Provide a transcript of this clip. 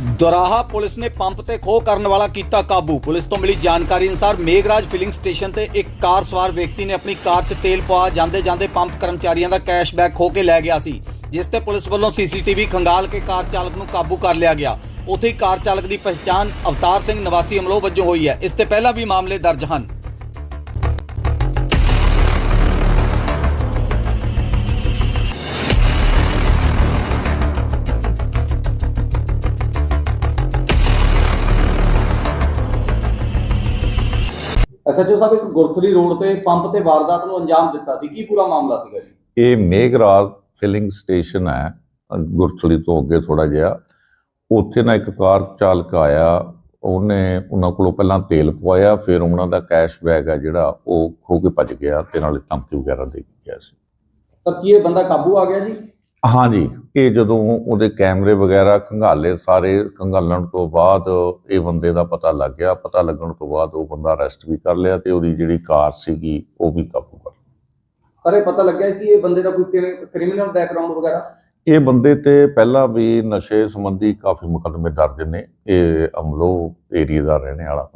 ਦੁਰਾਹਾ police ਨੇ pump ਤੇ ਖੋਹ ਕਰਨ ਵਾਲਾ ਕੀਤਾ ਕਾਬੂ। ਪੁਲਿਸ ਤੋਂ ਮਿਲੀ ਜਾਣਕਾਰੀ ਅਨੁਸਾਰ ਮੇਘਰਾਜ ਫਿਲਿੰਗ ਸਟੇਸ਼ਨ ਤੇ ਇੱਕ ਕਾਰ ਸਵਾਰ ਵਿਅਕਤੀ ਨੇ ਆਪਣੀ ਕਾਰ 'ਚ ਤੇਲ ਪਵਾ ਜਾਂਦੇ ਜਾਂਦੇ ਪੰਪ ਕਰਮਚਾਰੀਆਂ ਦਾ ਕੈਸ਼ਬੈਕ ਖੋਹ ਕੇ ਲੈ ਗਿਆ ਸੀ, ਜਿਸ ਤੇ ਪੁਲਿਸ ਵੱਲੋਂ ਸੀਸੀਟੀਵੀ ਖੰਗਾਲ ਕੇ ਕਾਰ ਚਾਲਕ ਨੂੰ ਕਾਬੂ ਕਰ ਲਿਆ ਗਿਆ। ਉੱਥੇ ਹੀ ਕਾਰ ਚਾਲਕ ਦੀ ਪਛਾਣ ਅਵਤਾਰ ਸਿੰਘ ਨਿਵਾਸੀ ਅਮਲੋਹ ਵਜੋਂ ਹੋਈ ਹੈ। ਇਸ ਤੇ ਪਹਿਲਾਂ ਵੀ ਮਾਮਲੇ ਦਰਜ ਹਨ। ਐਸਐਚਓ ਸਾਹਿਬ ਇੱਕ ਗੁਰਥਲੀ ਰੋਡ ਤੇ ਪੰਪ ਤੇ ਵਾਰਦਾਤ ਨੂੰ ਅੰਜਾਮ ਦਿੱਤਾ ਸੀ। ਕੀ ਪੂਰਾ ਮਾਮਲਾ ਸੀਗਾ ਜੀ? ਇਹ ਮੇਘਰਾਜ ਫਿਲਿੰਗ ਸਟੇਸ਼ਨ ਹੈ ਅ, ਗੁਰਚਲੀ ਤੋਂ ਅੱਗੇ ਥੋੜਾ ਜਿਹਾ। ਉੱਥੇ ਨਾ ਇੱਕ ਕਾਰ ਚਾਲਕ ਆਇਆ ਉਹਨੇ ਉਹਨਾਂ ਕੋਲੋਂ ਪਹਿਲਾਂ ਤੇਲ ਪਵਾਇਆ ਫਿਰ ਉਹਨਾਂ ਦਾ ਕੈਸ਼ ਬੈਗ ਹੈ ਜਿਹੜਾ ਉਹ ਖੋ ਕੇ ਭੱਜ ਗਿਆ ਤੇ ਨਾਲੇ ਧਮਕੀ ਵਗੈਰਾ ਦੇ ਕੇ ਗਿਆ ਸੀ। ਸਰ ਕੀ ਇਹ ਬੰਦਾ ਕਾਬੂ ਆ ਗਿਆ ਜੀ? ਹਾਂਜੀ ਇਹ ਜਦੋਂ ਉਹਦੇ ਕੈਮਰੇ ਵਗੈਰਾ ਖੰਗਾਲੇ ਸਾਰੇ ਖੰਗਾਲਣ ਤੋਂ ਬਾਅਦ ਇਹ ਬੰਦੇ ਦਾ ਪਤਾ ਲੱਗ ਗਿਆ। ਪਤਾ ਲੱਗਣ ਤੋਂ ਬਾਅਦ ਉਹ ਬੰਦਾ ਅਰੈਸਟ ਵੀ ਕਰ ਲਿਆ ਤੇ ਉਹਦੀ ਜਿਹੜੀ ਕਾਰ ਸੀਗੀ ਉਹ ਵੀ ਕਾਬੂ ਕਰ ਸਰ ਪਤਾ ਲੱਗਿਆ ਕਿ ਇਹ ਬੰਦੇ ਦਾ ਕੋਈ ਕ੍ਰਿਮੀਨਲ ਬੈਕਗ੍ਰਾਉਂਡ ਵਗੈਰਾ? ਇਹ ਬੰਦੇ ਤੇ ਪਹਿਲਾਂ ਵੀ ਨਸ਼ੇ ਸੰਬੰਧੀ ਕਾਫੀ ਮੁਕੱਦਮੇ ਦਰਜ ਨੇ। ਇਹ ਅਮਲੋ ਏਰੀਆ ਦਾ ਰਹਿਣੇ ਵਾਲਾ।